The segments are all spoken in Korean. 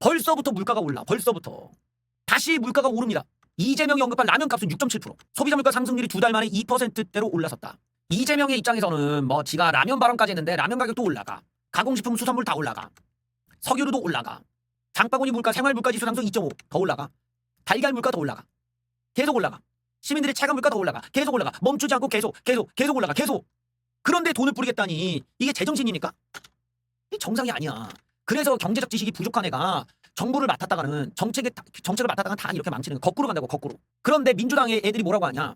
벌써부터 물가가 올라. 벌써부터. 다시 물가가 오릅니다. 이재명이 언급한 라면 값은 6.7%. 소비자 물가 상승률이 두 달 만에 2%대로 올라섰다. 이재명의 입장에서는 뭐 지가 라면 발언까지 했는데 라면 가격도 올라가. 가공식품 수산물 다 올라가. 석유류도 올라가. 장바구니 물가 생활 물가 지수 상승 2.5 더 올라가. 달걀 물가 더 올라가. 계속 올라가. 시민들의 체감 물가 더 올라가. 계속 올라가. 멈추지 않고 계속 계속 계속 올라가. 계속. 그런데 돈을 뿌리겠다니 이게 제정신입니까? 이 정상이 아니야. 그래서 경제적 지식이 부족한 애가 정부를 맡았다가는 정책에 정책을 맡았다가 다 이렇게 망치는 거 거꾸로 간다고 거꾸로. 그런데 민주당의 애들이 뭐라고 하냐?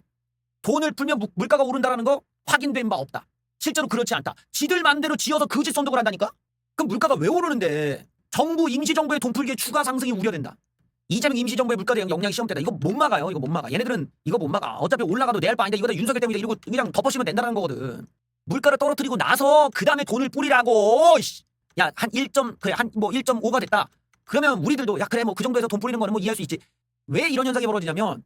돈을 풀면 무- 물가가 오른다라는 거 확인된 바 없다. 실제로 그렇지 않다. 지들 맘대로 지어서 거짓 선동을 한다니까? 그럼 물가가 왜 오르는데? 정부 임시정부의 돈 풀기에 추가 상승이 우려된다. 이재명 임시정부의 물가 대응 역량 시험 때다. 이거 못 막아요. 이거 못 막아. 얘네들은 이거 못 막아. 어차피 올라가도 내 할 바 아닌데 이거 다 윤석열 때문에 이러고 그냥 덮어씌면 된다는 거거든. 물가를 떨어뜨리고 나서 그 다음에 돈을 뿌리라고. 씨. 야, 한 1점, 그래, 한 뭐 1.5가 됐다. 그러면 우리들도 야, 그래, 뭐 그 정도에서 돈 뿌리는 거는 뭐 이해할 수 있지. 왜 이런 현상이 벌어지냐면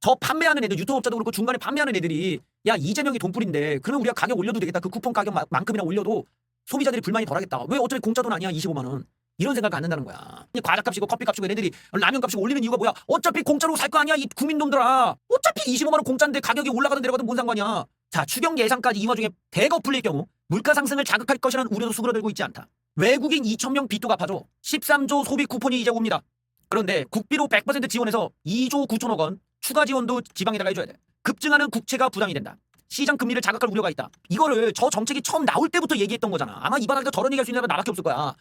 저 판매하는 애들, 유통업자도 그렇고 중간에 판매하는 애들이 야, 이재명이 돈 뿌린데 그러면 우리가 가격 올려도 되겠다. 그 쿠폰 가격만큼이나 올려도 소비자들이 불만이 덜하겠다. 왜 어차피 공짜 돈 아니야, 25만 원. 이런 생각 갖는다는 거야. 이 과자값이고 커피값이고 얘네들이 라면 값이 올리는 이유가 뭐야? 어차피 공짜로 살 거 아니야, 이 국민놈들아. 어차피 25만 원 공짜인데 가격이 올라가든 내려가든 뭔 상관이야. 자, 추경 예산까지 이 와중에 대거 풀릴 경우 물가 상승을 자극할 것이라는 우려도 수그러들고 있지 않다. 외국인 2,000명 빚도 갚아줘. 13조 소비 쿠폰이 이제 옵니다. 그런데 국비로 100% 지원해서 2조 9천억 원 추가 지원도 지방에다가 해줘야 돼. 급증하는 국채가 부담이 된다. 시장 금리를 자극할 우려가 있다. 이거를 저 정책이 처음 나올 때부터 얘기했던 거잖아. 아마 이 바닥에서 저런 얘기할 수 있는 사람은 나밖에 없을 거야.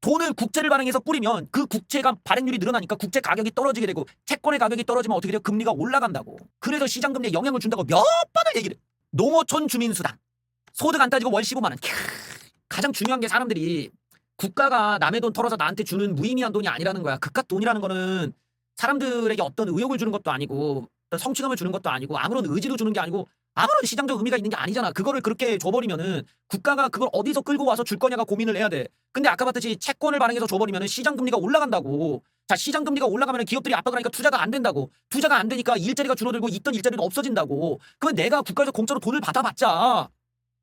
돈을 국채를 발행해서 뿌리면 그 국채가 발행률이 늘어나니까 국채 가격이 떨어지게 되고 채권의 가격이 떨어지면 어떻게 돼요? 금리가 올라간다고. 그래서 시장 금리에 영향을 준다고 몇 번을 얘기를. 해. 농어촌 주민수당. 소득 안 따지고 월 15만 원. 캬, 가장 중요한 게 사람들이 국가가 남의 돈 털어서 나한테 주는 무의미한 돈이 아니라는 거야. 그깟 돈이라는 거는 사람들에게 어떤 의욕을 주는 것도 아니고 성취감을 주는 것도 아니고 아무런 의지로 주는 게 아니고 아무런 시장적 의미가 있는 게 아니잖아. 그거를 그렇게 줘버리면은 국가가 그걸 어디서 끌고 와서 줄 거냐가 고민을 해야 돼. 근데 아까 봤듯이 채권을 발행해서 줘버리면은 시장 금리가 올라간다고. 자, 시장 금리가 올라가면은 기업들이 압박을 하니까 투자가 안 된다고. 투자가 안 되니까 일자리가 줄어들고 있던 일자리는 없어진다고. 그러면 내가 국가에서 공짜로 돈을 받아봤자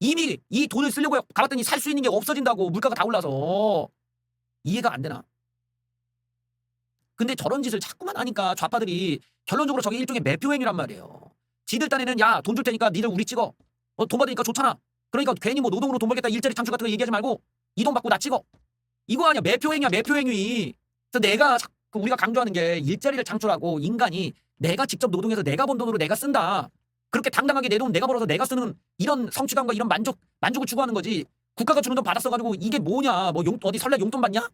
이미 이 돈을 쓰려고 가봤더니 살 수 있는 게 없어진다고. 물가가 다 올라서. 이해가 안 되나? 근데 저런 짓을 자꾸만 하니까 좌파들이 결론적으로 저게 일종의 매표 행위란 말이에요. 지들 딴에는 야 돈 줄 테니까 니들 우리 찍어. 어, 돈 받으니까 좋잖아. 그러니까 괜히 뭐 노동으로 돈 벌겠다 일자리 창출 같은 거 얘기하지 말고 이 돈 받고 나 찍어. 이거 아니야 매표 행위야 매표 행위. 그래서 내가 자- 그 우리가 강조하는 게 일자리를 창출하고 인간이 내가 직접 노동해서 내가 번 돈으로 내가 쓴다. 그렇게 당당하게 내 돈 내가 벌어서 내가 쓰는 이런 성취감과 이런 만족 만족을 추구하는 거지. 국가가 주는 돈 받았어가지고 이게 뭐냐? 뭐 용, 어디 설날 용돈 받냐?